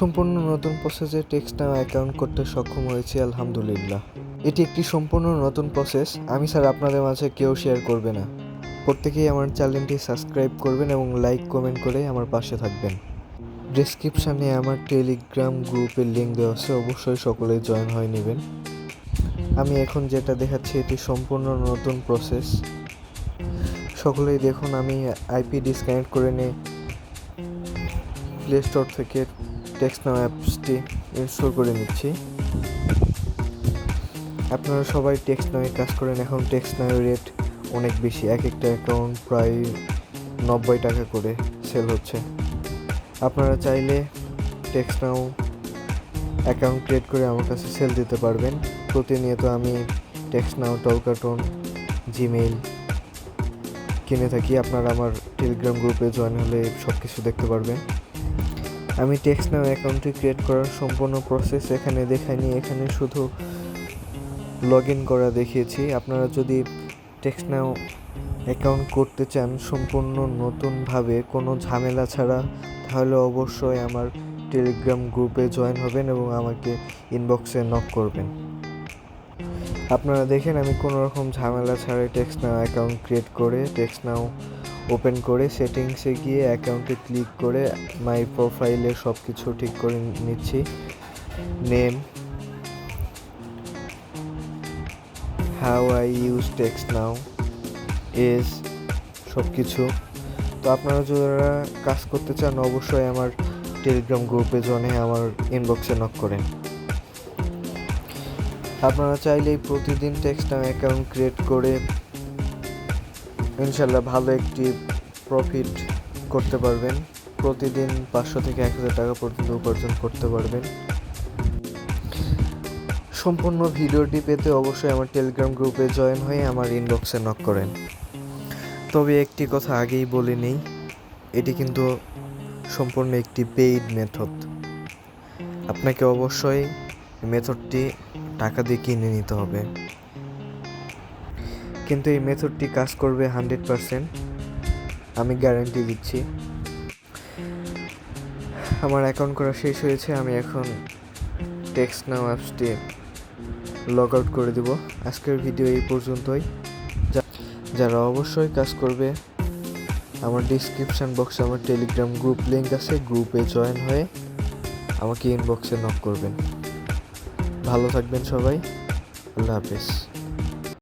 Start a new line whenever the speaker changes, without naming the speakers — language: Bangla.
সম্পূর্ণ নতুন প্রসেসে টেক্সট নাও অ্যাকাউন্ট করতে সক্ষম হয়েছি, আলহামদুলিল্লাহ। এটি একটি সম্পূর্ণ নতুন প্রসেস আমি স্যার আপনাদের মাঝে কেউ শেয়ার করবে না। প্রত্যেকেই আমার চ্যানেলটি সাবস্ক্রাইব করবেন এবং লাইক কমেন্ট করে আমার পাশে থাকবেন। ডেসক্রিপশানে আমার টেলিগ্রাম গ্রুপের লিঙ্ক দেওয়া আছে, অবশ্যই সকলেই জয়েন হয়ে নেবেন। আমি এখন যেটা দেখাচ্ছি, এটি সম্পূর্ণ নতুন প্রসেস সকলেই দেখুন, আমি আইপি ডিসকানেক্ট করে নিয়ে প্লে স্টোর থেকে টেক্সট নাও অ্যাপসটি ইনস্টল করে নিচ্ছি। আপনারা সবাই টেক্সট নামে কাজ করেন। এখন টেক্সট নামের রেট অনেক বেশি। এক একটা অ্যাকাউন্ট প্রায় নব্বই টাকা করে সেল হচ্ছে। আপনারা চাইলে টেক্সট নাও অ্যাকাউন্ট ক্রিয়েট করে আমার কাছে সেল দিতে পারবেন। প্রতিনিয়ত আমি টেক্সট নাও টল কার্টুন জিমেইল কিনে থাকি। আপনারা আমার টেলিগ্রাম গ্রুপে জয়েন হলে সব কিছু দেখতে পারবেন। আমি টেক্সট নাও অ্যাকাউন্টটি ক্রিয়েট করার সম্পূর্ণ প্রসেস এখানে দেখাইনি এখানে শুধু লগ ইন করা দেখিয়েছি। আপনারা যদি টেক্সট নাও অ্যাকাউন্ট করতে চান সম্পূর্ণ নতুনভাবে, কোনো ঝামেলা ছাড়া, তাহলে অবশ্যই আমার টেলিগ্রাম গ্রুপে জয়েন হবেন এবং আমাকে ইনবক্সে নক করবেন। আপনারা দেখেন আমি কোনো রকম ঝামেলা ছাড়াই টেক্সট নাও অ্যাকাউন্ট ক্রিয়েট করে টেক্সট নাও ওপেন করে সেটিংসে গিয়ে অ্যাকাউন্টে ক্লিক করে মাই প্রোফাইলে সব কিছু ঠিক করে নিচ্ছি। Name how I use text now as সব কিছু তো আপনারা যারা কাজ করতে চান, অবশ্যই আমার টেলিগ্রাম গ্রুপে জনে আমার ইনবক্সে নক করেন। আপনারা চাইলেই প্রতিদিন টেক্সট নাও অ্যাকাউন্ট ক্রিয়েট করে ইনশাল্লাহ ভালো একটি প্রফিট করতে পারবেন। প্রতিদিন পাঁচশো থেকে এক হাজার টাকা পর্যন্ত উপার্জন করতে পারবেন। সম্পূর্ণ ভিডিওটি পেতে অবশ্যই আমার টেলিগ্রাম গ্রুপে জয়েন হয়ে আমার ইনবক্সে নক করেন। তবে একটি কথা আগেই বলে নেই, এটি কিন্তু সম্পূর্ণ একটি পেইড মেথড আপনাকে অবশ্যই মেথডটি টাকা দিয়ে কিনে নিতে হবে। কিন্তু এই মেথডটি কাজ করবে হান্ড্রেড পারসেন্ট আমি গ্যারান্টি দিচ্ছি। আমার অ্যাকাউন্ট করা শেষ হয়েছে, আমি এখন টেক্সট নাও অ্যাপসটি লগ আউট করে দিব। আজকের ভিডিও এই পর্যন্তই। যারা অবশ্যই কাজ করবে, আমার ডিসক্রিপশান বক্সে আমার টেলিগ্রাম গ্রুপ লিঙ্ক আছে গ্রুপে জয়েন হয়ে আমাকে ইনবক্সে নক করবেন। ভালো থাকবেন সবাই। আল্লাহ হাফেজ।